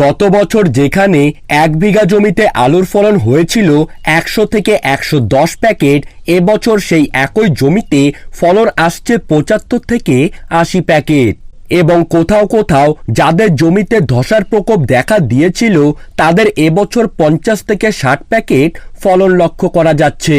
গত বছর যেখানে এক বিঘা জমিতে আলুর ফলন হয়েছিল একশো থেকে একশো দশ প্যাকেট, এবছর সেই একই জমিতে ফলন আসছে পঁচাত্তর থেকে আশি প্যাকেট। এবং কোথাও কোথাও যাদের জমিতে ধসার প্রকোপ দেখা দিয়েছিল, তাদের এবছর পঞ্চাশ থেকে ষাট প্যাকেট ফলন লক্ষ্য করা যাচ্ছে।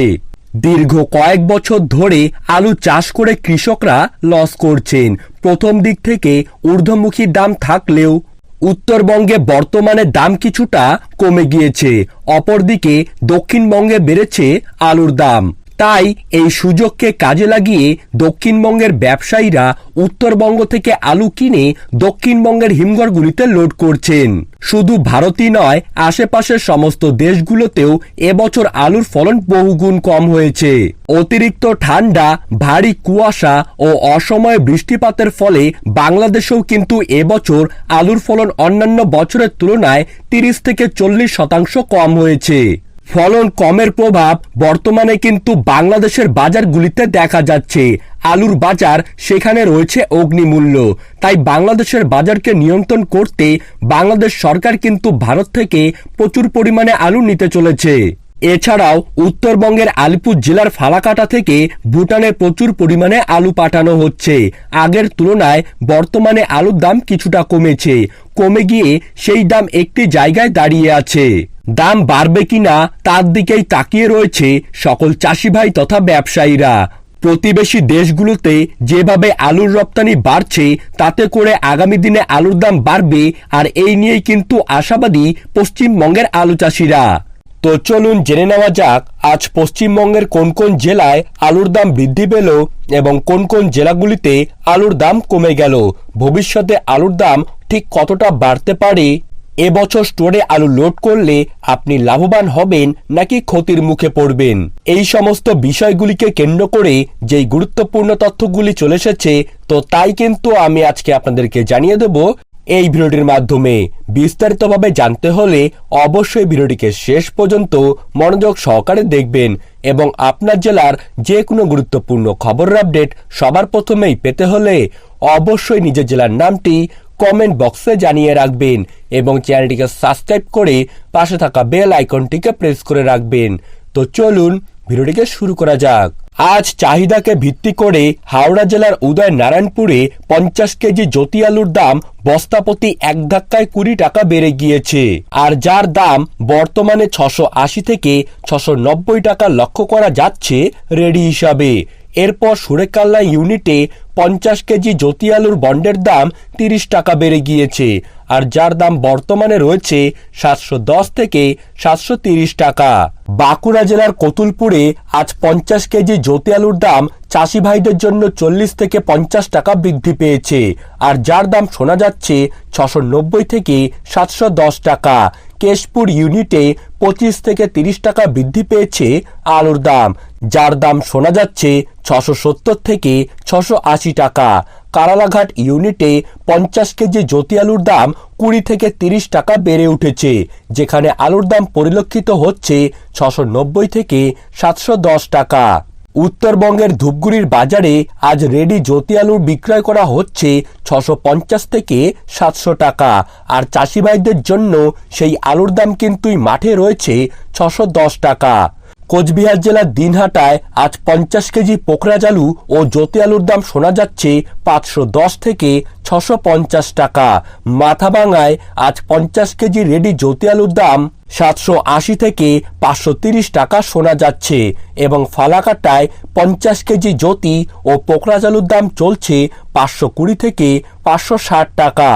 দীর্ঘ কয়েক বছর ধরে আলু চাষ করে কৃষকরা লস করছেন। প্রথম দিক থেকে ঊর্ধ্বমুখী দাম থাকলেও উত্তরবঙ্গে বর্তমানে দাম কিছুটা কমে গিয়েছে। অপরদিকে দক্ষিণবঙ্গে বেড়েছে আলুর দাম। তাই এই সুযোগকে কাজে লাগিয়ে দক্ষিণবঙ্গের ব্যবসায়ীরা উত্তরবঙ্গ থেকে আলু কিনে দক্ষিণবঙ্গের হিমঘরগুলিতে লোড করছেন। শুধু ভারতই নয়, আশেপাশের সমস্ত দেশগুলোতেও এবছর আলুর ফলন বহুগুণ কম হয়েছে। অতিরিক্ত ঠান্ডা, ভারী কুয়াশা ও অসময়ে বৃষ্টিপাতের ফলে বাংলাদেশেও কিন্তু এবছর আলুর ফলন অন্যান্য বছরের তুলনায় তিরিশ থেকে চল্লিশ শতাংশ কম হয়েছে। ফলন কমের প্রভাব বর্তমানে কিন্তু বাংলাদেশের বাজারগুলিতে দেখা যাচ্ছে। আলুর বাজার সেখানে রয়েছে অগ্নিমূল্য। তাই বাংলাদেশের বাজারকে নিয়ন্ত্রণ করতে বাংলাদেশ সরকার কিন্তু ভারত থেকে প্রচুর পরিমাণে আলু নিতে চলেছে। এছাড়াও উত্তরবঙ্গের আলিপুর জেলার ফালাকাটা থেকে ভুটানে প্রচুর পরিমাণে আলু পাঠানো হচ্ছে। আগের তুলনায় বর্তমানে আলুর দাম কিছুটা কমেছে। কমে গিয়ে সেই দাম একটি জায়গায় দাঁড়িয়ে আছে। দাম বাড়বে কিনা তার দিকেই তাকিয়ে রয়েছে সকল চাষি ভাই তথা ব্যবসায়ীরা। প্রতিবেশী দেশগুলোতে যেভাবে আলুর রপ্তানি বাড়ছে, তাতে করে আগামী দিনে আলুর দাম বাড়বে আর এই নিয়েই কিন্তু আশাবাদী পশ্চিমবঙ্গের আলু চাষিরা। তো চলুন জেনে নেওয়া যাক, আজ পশ্চিমবঙ্গের কোন কোন জেলায় আলুর দাম বৃদ্ধি পেল এবং কোন কোন জেলাগুলিতে আলুর দাম কমে গেল। ভবিষ্যতে আলুর দাম ঠিক কতটা বাড়তে পারে এবছর স্টোরে আলু লোড করলে আপনি লাভবান হবেন নাকি ক্ষতির মুখে পড়বেন। এই সমস্ত বিষয়গুলিকে কেন্দ্র করে যেই গুরুত্বপূর্ণ তথ্যগুলি চলে এসেছে, তো তাই কিন্তু আমি আজকে আপনাদেরকে জানিয়ে দেব এই ভিডিওটির মাধ্যমে। বিস্তারিতভাবে জানতে হলে অবশ্যই ভিডিওটিকে শেষ পর্যন্ত মনোযোগ সহকারে দেখবেন এবং আপনার জেলার যে কোনো গুরুত্বপূর্ণ খবরের আপডেট সবার প্রথমেই পেতে হলে অবশ্যই নিজের জেলার নামটি কমেন্ট বক্সে জানিয়ে রাখবেন এবং চ্যানেলটিকে সাবস্ক্রাইব করে পাশে থাকা বেল আইকনটিকে প্রেস করে রাখবেন। তো চলুন, ভিডিওটিকে শুরু করা যাক। আজ চাহিদাকে ভিত্তি করে হাওড়া জেলার উদয় নারায়ণপুরে পঞ্চাশ কেজি জ্যোতি আলুর দাম বস্তাপতি এক ধাক্কায় কুড়ি টাকা বেড়ে গিয়েছে। আর যার দাম বর্তমানে ছশো আশি থেকে ছশো নব্বই টাকা লক্ষ্য করা যাচ্ছে রেডি হিসাবে। এরপর সুরেকাল্লা ইউনিটে পঞ্চাশ কেজি জ্যোতি আলুর বন্ডের দাম তিরিশ টাকা বেড়ে গিয়েছে, আর যার দাম বর্তমানে রয়েছে সাতশো দশ থেকে সাতশো তিরিশ টাকা। বাঁকুড়া জেলার কতুলপুরে আজ পঞ্চাশ কেজি জ্যোতি আলুর দাম চাষি ভাইদের জন্য চল্লিশ থেকে পঞ্চাশ টাকা বৃদ্ধি পেয়েছে, আর যার দাম শোনা যাচ্ছে ছশো নব্বই থেকে সাতশো দশ টাকা। কেশপুর ইউনিটে পঁচিশ থেকে তিরিশ টাকা বৃদ্ধি পেয়েছে আলুর দাম, যার দাম শোনা যাচ্ছে ছশো সত্তর থেকে ছশো আশি টাকা। কারালাঘাট ইউনিটে পঞ্চাশ কেজি জ্যোতি আলুর দাম কুড়ি থেকে তিরিশ টাকা বেড়ে উঠেছে, যেখানে আলুর দাম পরিলক্ষিত হচ্ছে ছশো নব্বই থেকে সাতশো দশ টাকা। উত্তরবঙ্গের ধূপগুড়ির বাজারে আজ রেডি জ্যোতি আলুর বিক্রয় করা হচ্ছে ছশো পঞ্চাশ থেকে সাতশো টাকা। আর চাষি ভাইদের জন্য সেই আলুর দাম কিন্তুই মাঠে রয়েছে ছশো দশ টাকা। কোচবিহার জেলার দিনহাটায় আজ পঞ্চাশ কেজি পোখরাজ আলু ও জ্যোতি আলুর দাম শোনা যাচ্ছে পাঁচশো দশ থেকে ছশো পঞ্চাশ টাকা। মাথাভাঙায় আজ পঞ্চাশ কেজি রেডি জ্যোতি আলুর দাম সাতশো আশি থেকে পাঁচশো তিরিশ টাকা শোনা যাচ্ছে এবং ফালাকাটায় পঞ্চাশ কেজি জ্যোতি ও পোকরাজালুর দাম চলছে পাঁচশো কুড়ি থেকে পাঁচশো ষাট টাকা।